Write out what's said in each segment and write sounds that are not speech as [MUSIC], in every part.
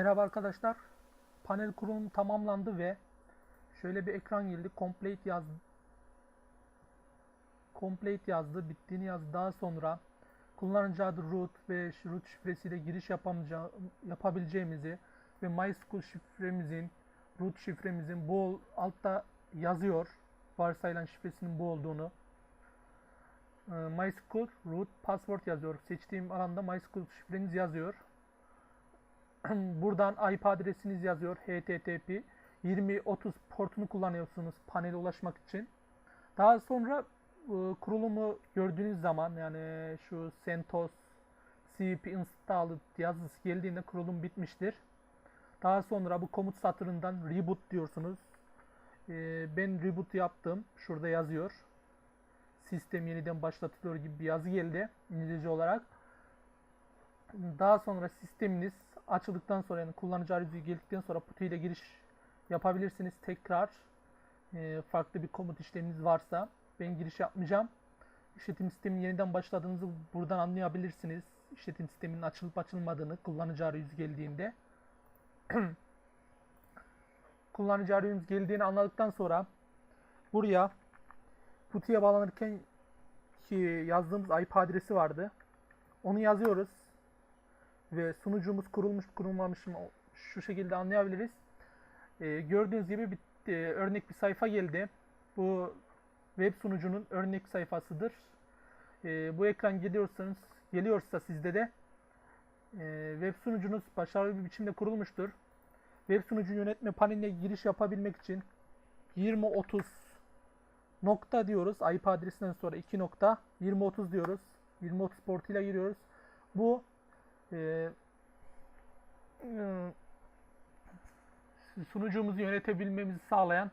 Merhaba arkadaşlar. Panel kurulum tamamlandı ve şöyle bir ekran geldi. Complete yaz Complete yazdı. Bittiğini yazdı. Daha sonra kullanıcı adı root ve root şifresiyle giriş yapabileceğimizi ve MySQL şifremizin root şifremizin bu altta yazıyor. Varsayılan şifresinin bu olduğunu. Ee, MySQL root password yazıyor. Seçtiğim alanda MySQL şifreniz yazıyor. [CLEARS THROAT] Buradan IP adresiniz yazıyor. HTTP 2030 portunu kullanıyorsunuz panele ulaşmak için. Daha sonra e, kurulumu gördüğünüz zaman yani şu CentOS cp installed yazısı geldiğinde kurulum bitmiştir. Daha sonra bu komut satırından reboot diyorsunuz. E, ben reboot yaptım. Şurada yazıyor. Sistem yeniden başlatılıyor gibi bir yazı geldi İngilizce olarak. Daha sonra sisteminiz açıldıktan sonra yani kullanıcı arayüzü geldikten sonra PuTTY ile giriş yapabilirsiniz. Tekrar e, farklı bir komut işleminiz varsa ben giriş yapmayacağım. İşletim sistemin yeniden başladığınızı buradan anlayabilirsiniz. İşletim sisteminin açılıp açılmadığını kullanıcı arayüzü geldiğinde. [CLEARS THROAT] kullanıcı arayüzü geldiğini anladıktan sonra buraya PuTTY'ye bağlanırken ki yazdığımız IP adresi vardı. Onu yazıyoruz ve sunucumuz kurulmuş kurulmamış mı şu şekilde anlayabiliriz. Ee, gördüğünüz gibi bir e, örnek bir sayfa geldi. Bu web sunucunun örnek sayfasıdır. Ee, bu ekran geliyorsanız geliyorsa sizde de e, web sunucunuz başarılı bir biçimde kurulmuştur. Web sunucu yönetme paneline giriş yapabilmek için 2030 nokta diyoruz. IP adresinden sonra 2 nokta 2030 diyoruz. 2030 portuyla giriyoruz. Bu e, sunucumuzu yönetebilmemizi sağlayan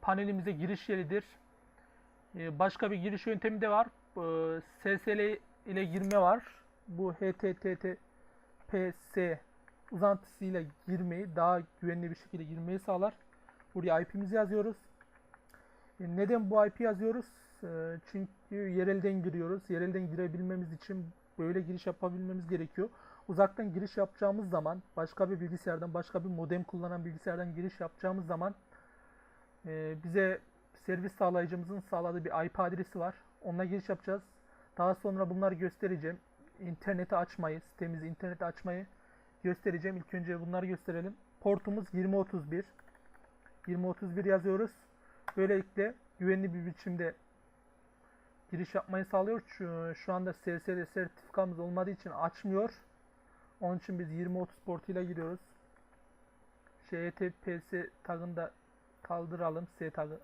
panelimize giriş yeridir. Başka bir giriş yöntemi de var. SSL ile girme var. Bu HTTPS uzantısıyla girmeyi daha güvenli bir şekilde girmeyi sağlar. Buraya IP'mizi yazıyoruz. Neden bu IP yazıyoruz? Çünkü yerelden giriyoruz. Yerelden girebilmemiz için böyle giriş yapabilmemiz gerekiyor. Uzaktan giriş yapacağımız zaman başka bir bilgisayardan, başka bir modem kullanan bilgisayardan giriş yapacağımız zaman e, bize servis sağlayıcımızın sağladığı bir IP adresi var. Onunla giriş yapacağız. Daha sonra bunları göstereceğim. İnterneti açmayı, sitemizi internete açmayı göstereceğim. İlk önce bunları gösterelim. Portumuz 2031. 2031 yazıyoruz. Böylelikle güvenli bir biçimde giriş yapmayı sağlıyor. Şu, şu anda SSL sertifikamız olmadığı için açmıyor. Onun için biz 2030 portuyla giriyoruz. HTTPS tagını da kaldıralım. S tagı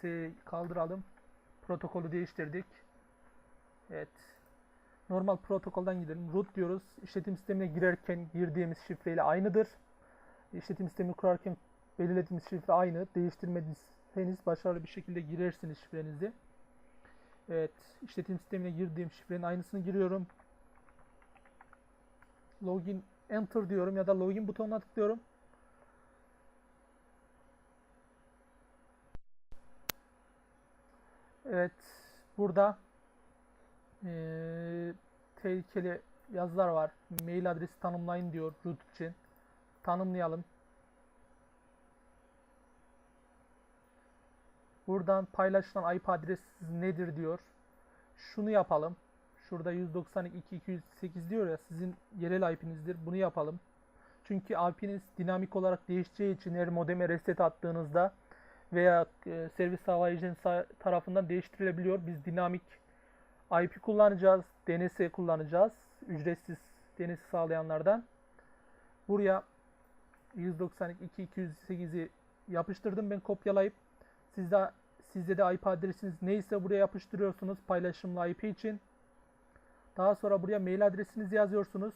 S kaldıralım. Protokolü değiştirdik. Evet. Normal protokoldan gidelim. Root diyoruz. İşletim sistemine girerken girdiğimiz şifreyle aynıdır. İşletim sistemi kurarken belirlediğimiz şifre aynı. Değiştirmediyseniz başarılı bir şekilde girersiniz şifrenizi. Evet, işletim sistemine girdiğim şifrenin aynısını giriyorum. Login enter diyorum ya da login butonuna tıklıyorum. Evet, burada eee, tehlikeli yazılar var. Mail adresi tanımlayın diyor root için. Tanımlayalım. Buradan paylaşılan IP adresi nedir diyor. Şunu yapalım. Şurada 192.208 diyor ya sizin yerel IP'nizdir. Bunu yapalım. Çünkü IP'niz dinamik olarak değişeceği için her modeme reset attığınızda veya e, servis sağlayıcının sa- tarafından değiştirilebiliyor. Biz dinamik IP kullanacağız. DNS kullanacağız. Ücretsiz DNS sağlayanlardan. Buraya 192.208'i yapıştırdım ben kopyalayıp Sizde sizde de IP adresiniz neyse buraya yapıştırıyorsunuz paylaşımlı IP için. Daha sonra buraya mail adresinizi yazıyorsunuz.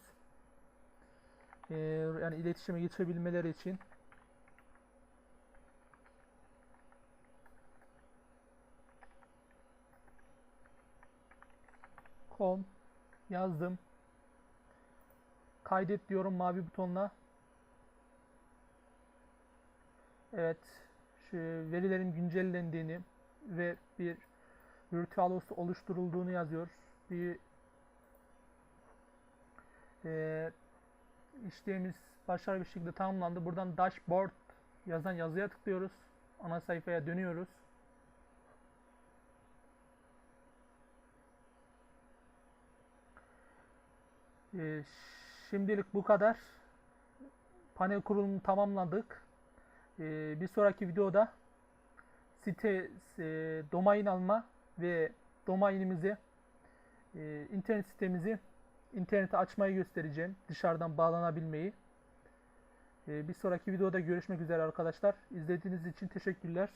Ee, yani iletişime geçebilmeleri için. com yazdım. Kaydet diyorum mavi butonla. Evet, verilerin güncellendiğini ve bir virtual host oluşturulduğunu yazıyor. Bir eee işlemimiz başarılı bir şekilde tamamlandı. Buradan dashboard yazan yazıya tıklıyoruz. Ana sayfaya dönüyoruz. Ee, şimdilik bu kadar. Panel kurulumunu tamamladık. Ee, bir sonraki videoda site e, domain alma ve domainimizi e, internet sitemizi internete açmayı göstereceğim. Dışarıdan bağlanabilmeyi. Ee, bir sonraki videoda görüşmek üzere arkadaşlar. İzlediğiniz için teşekkürler.